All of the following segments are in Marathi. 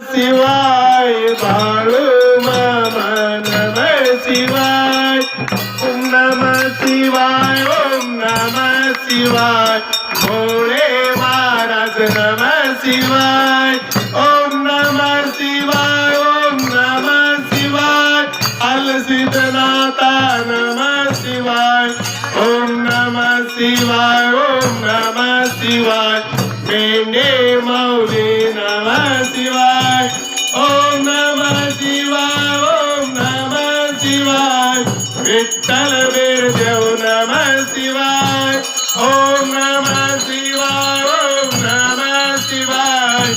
शिवाय बाळू मामा नम शिवाय. ओम नम शिवाय ओम नम शिवाय. मेने मौली नम शिवाय ओम नम शिवाय ओम नम शिवाय विठ्ठल देव नम शिवाय ओम नम शिवाय ओम नम शिवाय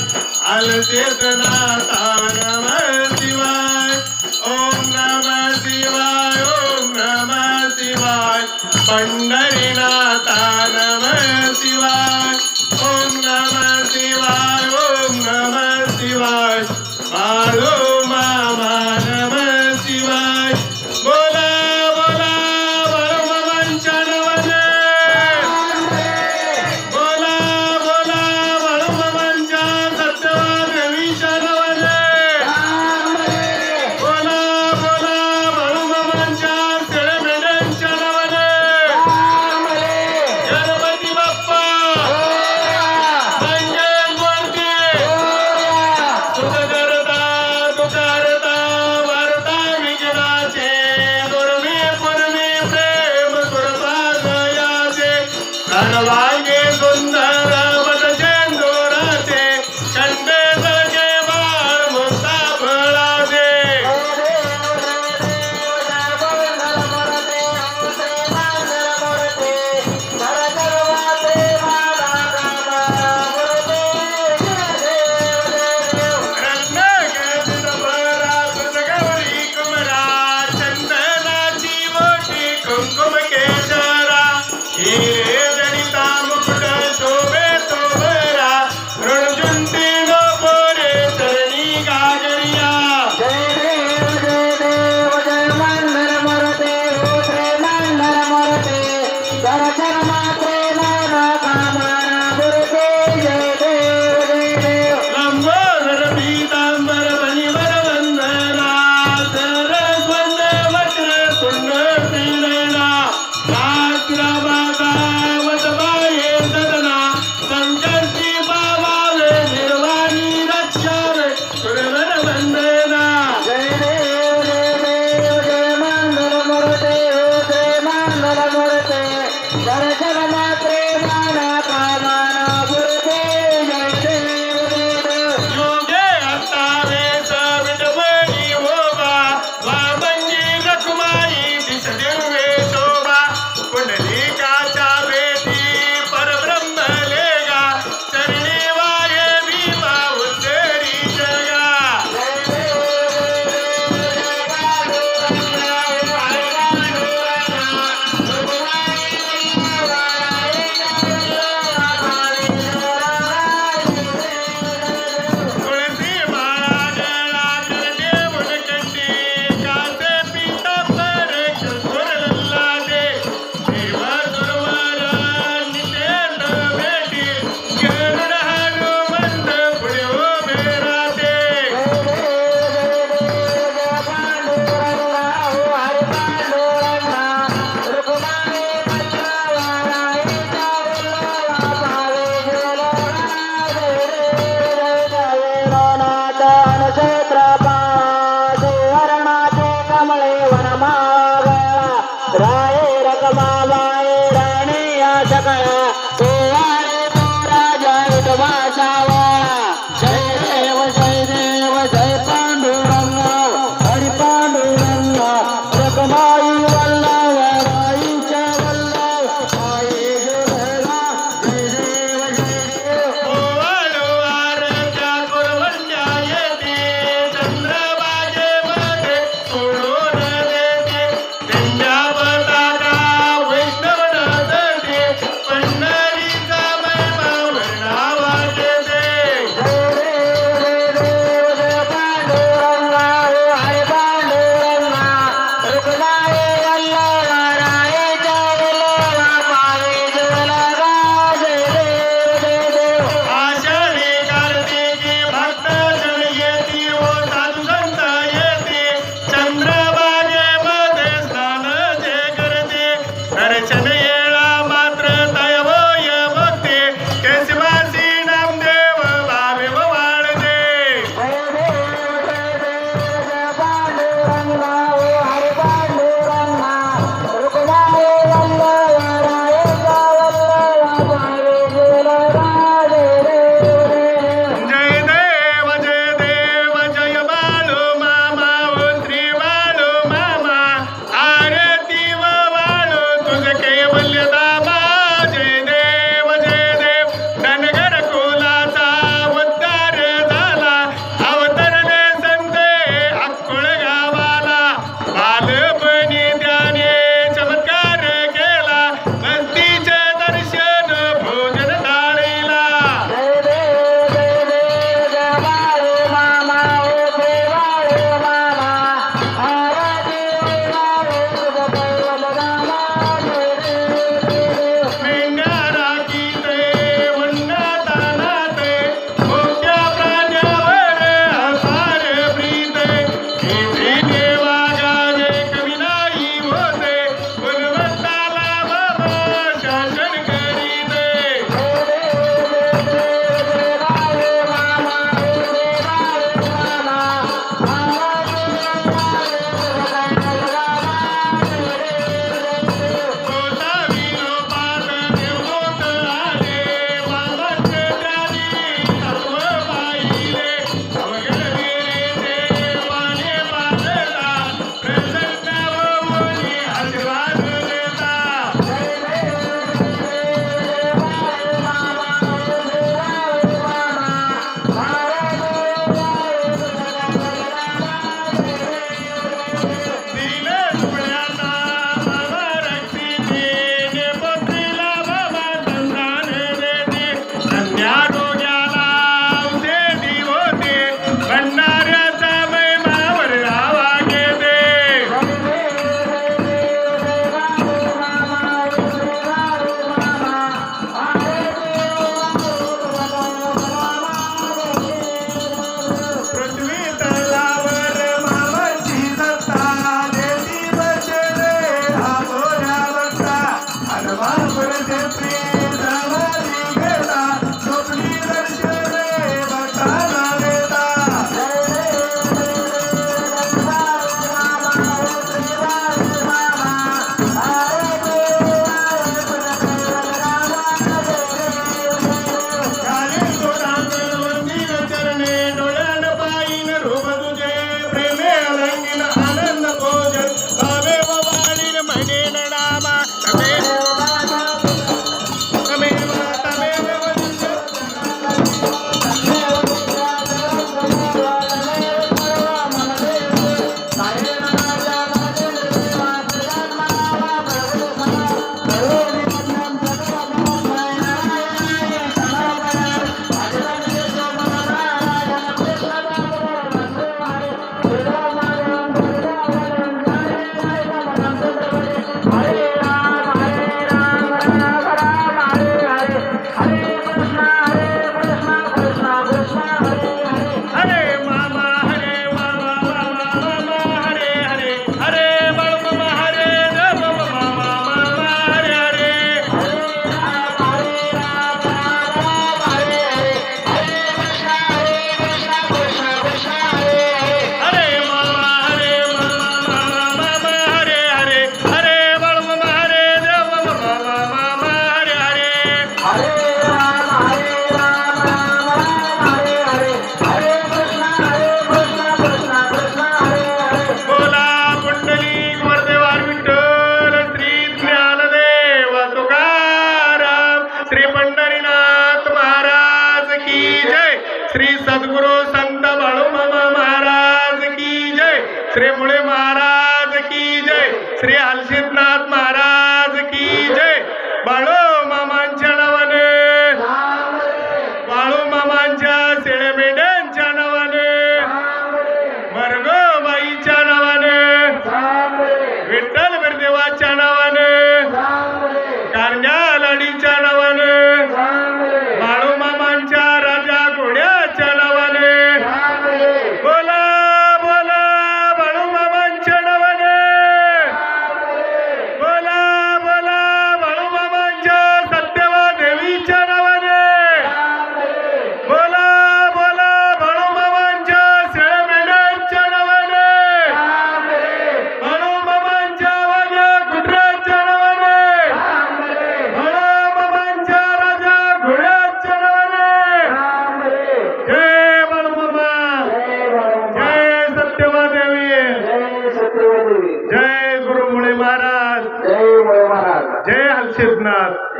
তোমার মোরা জয় তোমার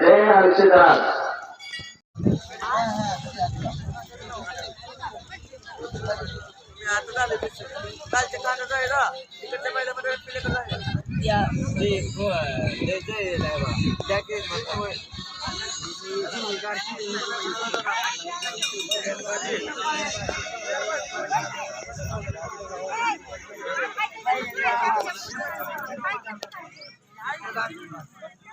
जय हलसिद्धनाथ या जे जे जे त्या के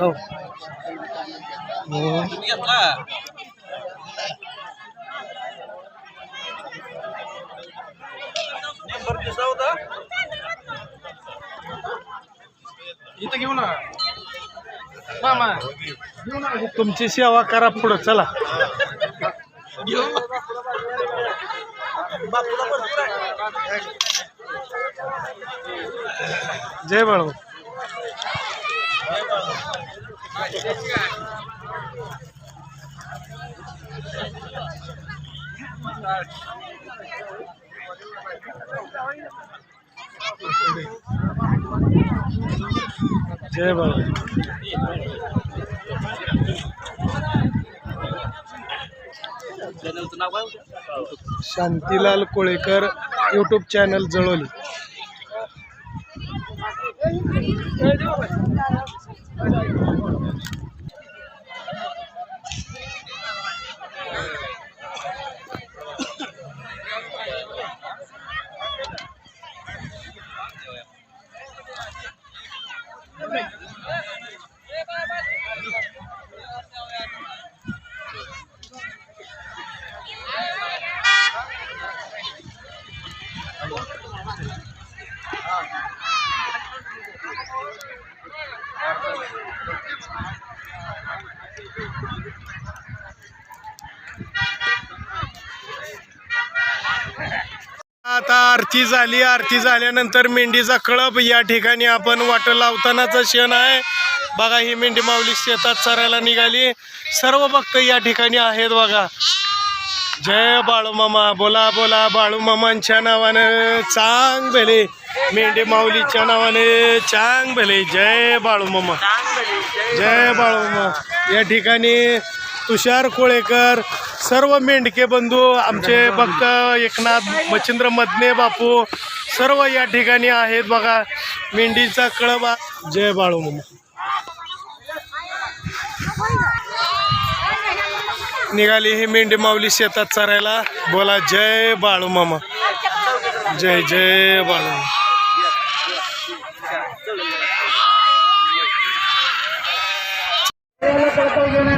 Go. Oh. इथं घेऊ ना मामा घेऊ ना तुमची सेवा करा पुढं चला. जय बाळू जय बाळू. चॅनलचं नाव जय शांतीलाल कोळेकर यूट्यूब चॅनल जळवली आरती झाली आरती झाल्यानंतर मेंढीचा कळप या ठिकाणी आपण वाट लावतानाचा क्षण आहे. बघा ही मेंढी माऊली शेतात चरायला निघाली. सर्व भक्त या ठिकाणी आहेत बघा. जय बाळूमामा बोला बोला बाळूमामांच्या नावानं चांग भले. मेंढी माऊलीच्या नावाने चांग भले. जय बाळूमामा जय बाळूमामा या ठिकाणी तुषार कोळेकर सर्व मेंढके बंधू आमचे भक्त एकनाथ मच्छिंद्र मदने बापू सर्व या ठिकाणी आहेत बघा. मेंढीचा कळबा जय बाळू बाळूमामा निघाली ही मेंढी माऊली शेतात चरायला. बोला जय बाळू मामा. जय जय बाळू